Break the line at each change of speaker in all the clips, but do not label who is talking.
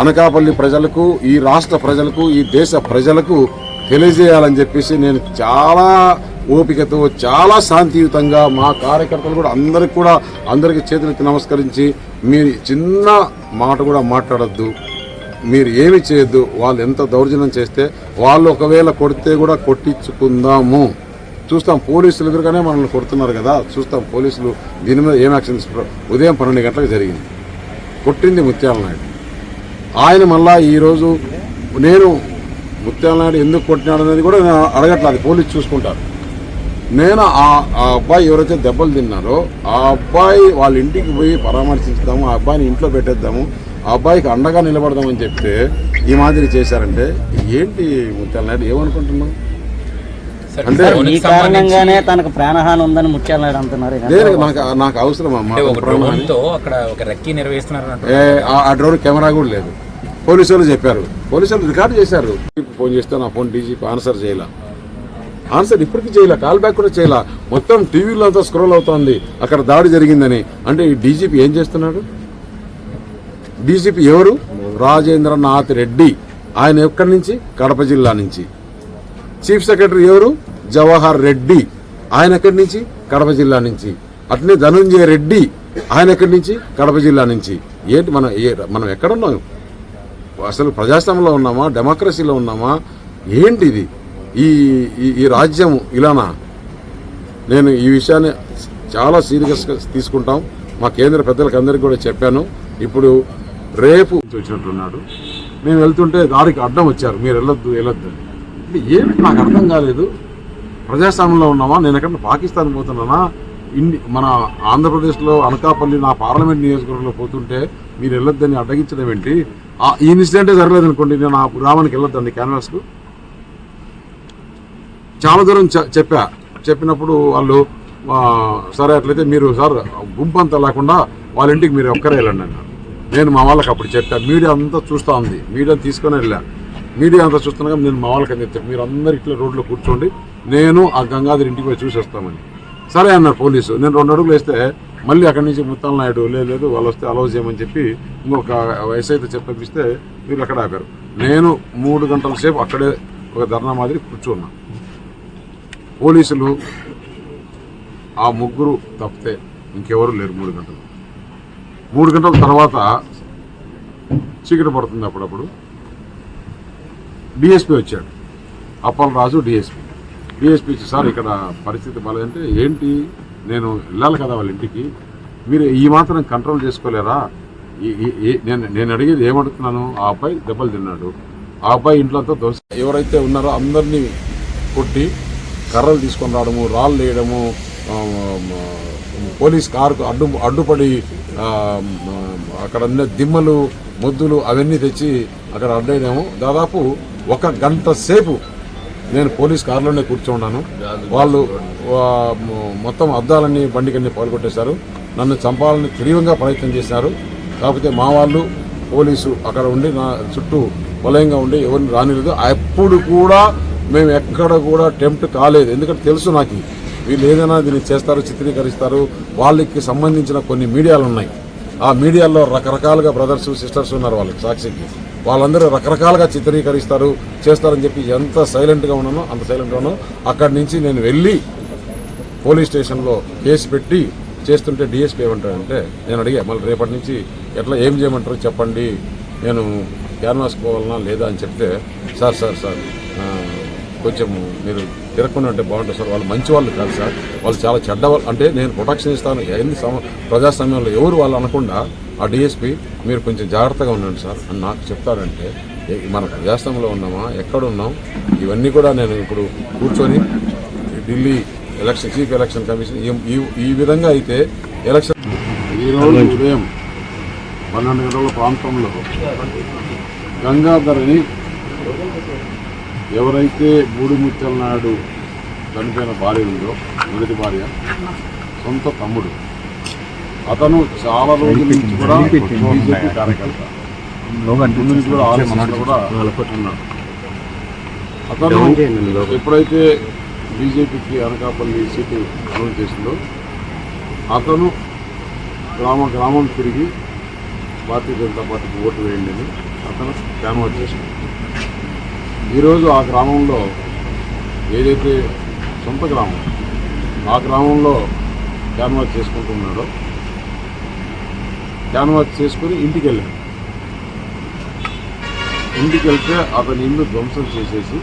అనకాపల్లి ప్రజలకు ఈ రాష్ట్ర ప్రజలకు ఈ దేశ ప్రజలకు తెలియజేయాలని చెప్పేసి నేను చాలా ఓపికతో చాలా శాంతియుతంగా మా కార్యకర్తలు కూడా అందరికి కూడా అందరికి చేతులెత్తి నమస్కరించి మీరు చిన్న మాట కూడా మాట్లాడొద్దు. మీరు ఏమి చేయొద్దు వాళ్ళు ఎంత దౌర్జన్యం చేస్తే వాళ్ళు ఒకవేళ కొడితే కూడా కొట్టించుకుందాము. చూస్తాం పోలీసులు ఎదురుగానే మనల్ని కొడుతున్నారు కదా చూస్తాం పోలీసులు దీని మీద ఏం యాక్షన్ తీసుకుంటారు ఉదయం పన్నెండు గంటలకు జరిగింది. కొట్టింది ముత్యాల నాయుడు. ఆయన మళ్ళా ఈరోజు నేను ముత్యాల నాయుడు ఎందుకు కొట్టినాడు అనేది కూడా నేను అడగట్లేదు పోలీసు చూసుకుంటారు. నేను ఆ ఆ అబ్బాయి ఎవరైతే దెబ్బలు తిన్నారో ఆ అబ్బాయి వాళ్ళ ఇంటికి పోయి పరామర్శిస్తాము ఆ అబ్బాయిని ఇంట్లో పెట్టేద్దాము ఆ అబ్బాయికి అండగా నిలబడదామని చెప్తే ఈ మాదిరి చేశారంటే ఏంటి ముత్యాల నాయుడు ఏమనుకుంటున్నావు? అంటే
ఈ కారణంగానే తనకు ప్రాణహాని ఉందని ముత్యాలనాయుడు అంటున్నారు.
లేదు నాకు నాకు అవసరం అమ్మా
అక్కడ ఒక రెక్కీ నిర్వహిస్తున్నారు
ఆ- ఆ డ్రోన్ కెమెరా కూడా లేదు. పోలీసు వాళ్ళు చెప్పారు. పోలీసు వాళ్ళు రికార్డు చేశారు. ఫోన్ చేస్తే నా ఫోన్ డీజీపీ ఆన్సర్ చేయలే. ఆన్సర్ ఇప్పటికీ చేయలే కాల్ బ్యాక్ కూడా చేయలే. మొత్తం టీవీలో అంతా స్క్రోల్ అవుతోంది. అక్కడ దాడి జరిగిందని. అంటే ఈ డీజీపీ ఏం చేస్తున్నాడు? డీజీపీ ఎవరు? రాజేంద్రనాథ్ రెడ్డి. ఆయన ఎక్కడి నుంచి? కడప జిల్లా నుంచి. చీఫ్ సెక్రటరీ ఎవరు? జవహర్ రెడ్డి ఆయన ఎక్కడి నుంచి? కడప జిల్లా నుంచి. అట్లనే ధనుంజయ రెడ్డి ఆయన ఎక్కడి నుంచి? కడప జిల్లా నుంచి. ఏంటి మనం ఏ మనం ఎక్కడున్నాం అసలు ప్రజాస్వామ్యంలో ఉన్నామా? డెమోక్రసీలో ఉన్నామా? ఏంటి ఇది ఈ ఈ- ఈ రాజ్యం ఇలానా? నేను ఈ విషయాన్ని చాలా సీరియస్గా తీసుకుంటాం. మా కేంద్ర పెద్దలకు అందరికీ కూడా చెప్పాను. ఇప్పుడు రేపు వచ్చినట్టున్నాడు. మేము వెళ్తుంటే దారికి అడ్డం వచ్చారు. మీరు వెళ్ళొద్దు వెళ్ళొద్దు అంటే ఏంటి నాకు అర్థం కాలేదు. ప్రజాస్వామ్యంలో ఉన్నామా? నేను ఎక్కడ పాకిస్తాన్ పోతున్నానా? ఇన్ని మన ఆంధ్రప్రదేశ్లో అనకాపల్లి నా పార్లమెంట్ నియోజకవర్గంలో పోతుంటే మీరు వెళ్ళొద్దని అడ్డగించడం ఏంటి? ఆ ఈ ఇన్సిడెంటే జరగలేదు అనుకోండి నేను ఆ గ్రామానికి వెళ్ళొద్దండి క్యాన్వాస్కు. చాలా దూరం చె- చెప్పా. చెప్పినప్పుడు వాళ్ళు సరే అట్లయితే మీరు సార్ గుంపంతా లేకుండా వాళ్ళ ఇంటికి మీరు ఒక్కరే వెళ్ళండి అన్నారు. నేను మా వాళ్ళకి అప్పుడు చెప్పా మీడియా అంతా చూస్తూ ఉంది. మీడియా తీసుకొని వెళ్ళా. మీడియా అంతా చూస్తున్నాగా నేను మా వాళ్ళకి అని చెప్పాను మీరు అందరు ఇట్లా రోడ్లో కూర్చోండి. నేను ఆ గంగాధర్ ఇంటికి పోయి చూసి వస్తామని సరే అన్నారు పోలీసు. నేను రెండు అడుగులు వేస్తే మళ్ళీ అక్కడి నుంచి ముత్తాల నాయుడు లేదు వాళ్ళు వస్తే అలౌ చేయమని చెప్పి ఇంకొక వయసు అయితే చెప్పిస్తే వీళ్ళు అక్కడ ఆపారు. నేను మూడు గంటల సేపు అక్కడే ఒక ధర్నా మాదిరి కూర్చున్నా. పోలీసులు ఆ ముగ్గురు తప్పితే ఇంకెవరు లేరు మూడు గంటలు. మూడు గంటల తర్వాత చీకటి పడుతుంది అప్పుడప్పుడు. డిఎస్పీ వచ్చాడు. అప్పలరాజు డిఎస్పీ. డిఎస్పీ సార్ ఇక్కడ పరిస్థితి బాగాలంటే ఏంటి? నేను వెళ్ళాలి కదా వాళ్ళ ఇంటికి. మీరు ఈ మాత్రం కంట్రోల్ చేసుకోలేరా? నేను నేను అడిగేది ఏమంటున్నాను ఆ అబ్బాయి దెబ్బలు తిన్నాడు. ఆ అబ్బాయి ఇంట్లో అంతా దోశ ఎవరైతే ఉన్నారో అందరినీ కొట్టి కర్రలు తీసుకొని రావడము రాళ్ళు వేయడము పోలీస్ కారుకు అడ్డు అడ్డుపడి అక్కడ ఉన్న దిమ్మలు మొద్దులు అవన్నీ తెచ్చి అక్కడ అడ్డేయడము దాదాపు ఒక గంట సేపు నేను పోలీస్ కారులోనే కూర్చోన్నాను. వాళ్ళు మొత్తం అద్దాలన్నీ బండికన్నీ పాల్గొట్టేశారు. నన్ను చంపాలని తీవ్రంగా ప్రయత్నం చేశారు. కాకపోతే మా వాళ్ళు పోలీసు అక్కడ ఉండి నా చుట్టూ వలయంగా ఉండి ఎవరిని రానిలేదు. అప్పుడు కూడా మేము ఎక్కడ కూడా టెంప్ట్ కాలేదు. ఎందుకంటే తెలుసు నాకు వీళ్ళు ఏదైనా దీన్ని చేస్తారు చిత్రీకరిస్తారు వాళ్ళకి సంబంధించిన కొన్ని మీడియాలు ఉన్నాయి. ఆ మీడియాలో రకరకాలుగా బ్రదర్స్ సిస్టర్స్ ఉన్నారు వాళ్ళకి సాక్షికి. వాళ్ళందరూ రకరకాలుగా చిత్రీకరిస్తారు చేస్తారని చెప్పి ఎంత సైలెంట్గా ఉన్నానో అంత సైలెంట్గా ఉన్నాను. అక్కడి నుంచి నేను వెళ్ళి పోలీస్ స్టేషన్లో కేసు పెట్టి చేస్తుంటే డిఎస్పీ ఏమంటాడంటే నేను అడిగా మళ్ళీ రేపటి నుంచి ఎట్లా ఏం చేయమంటారో చెప్పండి నేను క్యాన్వాస్ పోవాలన్నా లేదా అని చెప్తే సార్ సార్ సార్ కొంచెం మీరు తిరగకుండా ఉంటే బాగుంటుంది సార్. వాళ్ళు మంచి వాళ్ళు కాదు సార్. వాళ్ళు చాలా చెడ్డ వాళ్ళు అంటే నేను ప్రొటెక్షన్ ఇస్తాను. ఎన్ని సమ ప్రజాస్వామ్యంలో ఎవరు వాళ్ళు అనకుండా ఆ డిఎస్పీ మీరు కొంచెం జాగ్రత్తగా ఉండండి సార్ అని నాకు చెప్తారంటే మన ప్రజాస్వామ్యంలో ఉన్నామా? ఎక్కడున్నాం ఇవన్నీ కూడా నేను ఇప్పుడు కూర్చొని Delhi election chief election commission ఈ- విధంగా అయితే ఎలక్షన్ ఈ రోజు ఉదయం పన్నెండు గంటల ప్రాంతంలో గంగాధరని ఎవరైతే బూడిముత్యాల నాయుడు చనిపోయిన భార్య ఉందో మొదటి భార్య సొంత తమ్ముడు అతను చాలా రోజుల నుంచి కూడా బీజేపీ కార్యకర్త. ముందు కూడా ఆర్ఎస్ఎస్లో కూడా ఉన్నాడు. అతను ఎప్పుడైతే బీజేపీకి అనకాపల్లి సీటు అనౌన్స్ చేసిందో అతను గ్రామ గ్రామం తిరిగి భారతీయ జనతా పార్టీకి ఓటు వేయండి అని అతను క్యాన్వాస్ చేసుకున్నాడు ఈరోజు ఆ గ్రామంలో ఏదైతే సొంత గ్రామం ఆ గ్రామంలో క్యాన్వాస్ చేసుకుంటున్నాడో క్యాన్వాస్ చేసుకుని ఇంటికి వెళ్ళాడు ఇంటికి వెళ్తే అతని ఇల్లు ధ్వంసం చేసేసి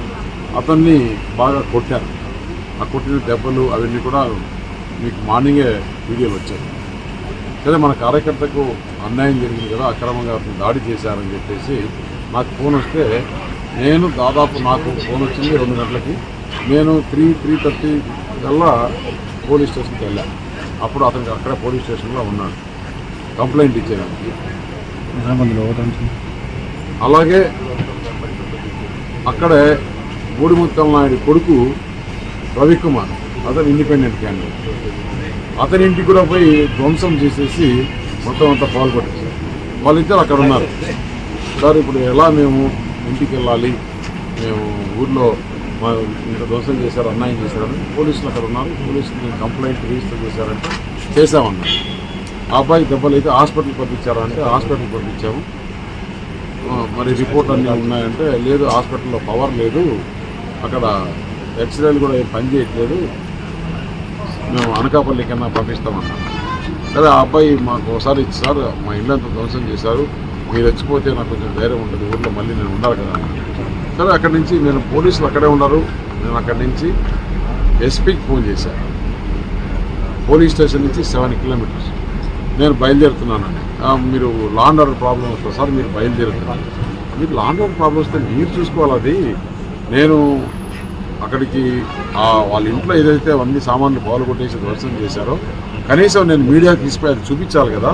అతన్ని బాగా కొట్టారు. ఆ కొట్టిన దెబ్బలు అవన్నీ కూడా మీకు మార్నింగే వీడియోలు వచ్చాయి. సరే మన కార్యకర్తకు అన్యాయం జరిగింది కదా అక్రమంగా అతను దాడి చేశారని చెప్పేసి నాకు ఫోన్ వస్తే నేను దాదాపు నాకు ఫోన్ వచ్చింది రెండు గంటలకి. నేను త్రీ త్రీ థర్టీ కల్లా పోలీస్ స్టేషన్కి వెళ్ళాను అప్పుడు అతనికి అక్కడ పోలీస్ స్టేషన్లో ఉన్నాడు. కంప్లైంట్ ఇచ్చేదానికి. అలాగే అక్కడే బూడిముత్తం నాయుడు కొడుకు రవికుమార్ అతను ఇండిపెండెంట్ క్యాండిడేట్. అతని ఇంటికి కూడా పోయి ధ్వంసం చేసేసి మొత్తం అంతా పాల్పట్టేశారు వాళ్ళిద్దరు అక్కడ ఉన్నారు. సార్ ఇప్పుడు ఎలా మేము ఇంటికి వెళ్ళాలి మేము ఊర్లో మా ఇంత ధ్వంసం చేశారు అన్యాయం చేశారని పోలీసులు అక్కడ ఉన్నారు. పోలీసులు కంప్లైంట్ రిజిస్టర్ చేశారంటే చేశామన్నారు. ఆ అబ్బాయి దెబ్బలు అయితే హాస్పిటల్కి పంపించారంటే హాస్పిటల్ పంపించాము. మరి రిపోర్ట్ అన్నీ ఉన్నాయంటే లేదు హాస్పిటల్లో పవర్ లేదు అక్కడ ఎక్స్రేలు కూడా ఏం పని చేయట్లేదు. మేము అనకాపల్లి కన్నా పంపిస్తామన్నాం సరే ఆ అబ్బాయి మాకు ఒకసారి ఇచ్చి సార్ మా ఇల్లు అంతా ధ్వంసం చేశారు. మీరు వచ్చిపోతే నాకు కొంచెం ధైర్యం ఉండదు ఊళ్ళో మళ్ళీ నేను ఉండాలి కదా. సరే అక్కడి నుంచి నేను పోలీసులు అక్కడే ఉన్నారు. నేను అక్కడి నుంచి ఎస్పీకి ఫోన్ చేశాను పోలీస్ స్టేషన్ నుంచి సెవెన్ కిలోమీటర్స్. నేను బయలుదేరుతున్నానండి. మీరు లాండ్ ఆర్డర్ ప్రాబ్లం వస్తుంది సార్ మీరు బయలుదేరుతున్నారు. మీరు లాండ్ ఆర్డర్ ప్రాబ్లం వస్తే మీరు చూసుకోవాలి అది. నేను అక్కడికి వాళ్ళ ఇంట్లో ఏదైతే అన్ని సామాన్లు బాలు కొట్టేసి ధ్వంసం చేశారో కనీసం నేను మీడియాకి తీసుకుపోయి చూపించాలి కదా.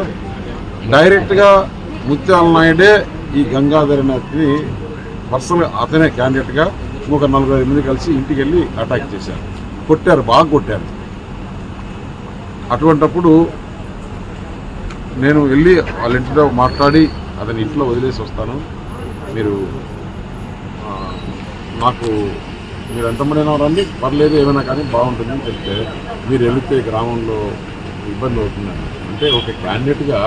డైరెక్ట్గా ముత్యాల నాయుడే ఈ గంగాధర్ నాథ్ని పర్సనల్ అతనే క్యాండిడేట్గా ఇంకొక నలభై ఐదు మంది కలిసి ఇంటికి వెళ్ళి అటాక్ చేశారు. కొట్టారు బాగా కొట్టారు. అటువంటప్పుడు నేను వెళ్ళి వాళ్ళ ఇంటిలో మాట్లాడి అతని ఇంట్లో వదిలేసి వస్తాను. మీరు నాకు మీరు ఎంతమంది రండి పర్లేదు ఏమైనా కానీ బాగుంటుందని చెప్తే మీరు వెళితే గ్రామంలో ఇబ్బంది అవుతుందండి అంటే ఒక క్యాండిడేట్గా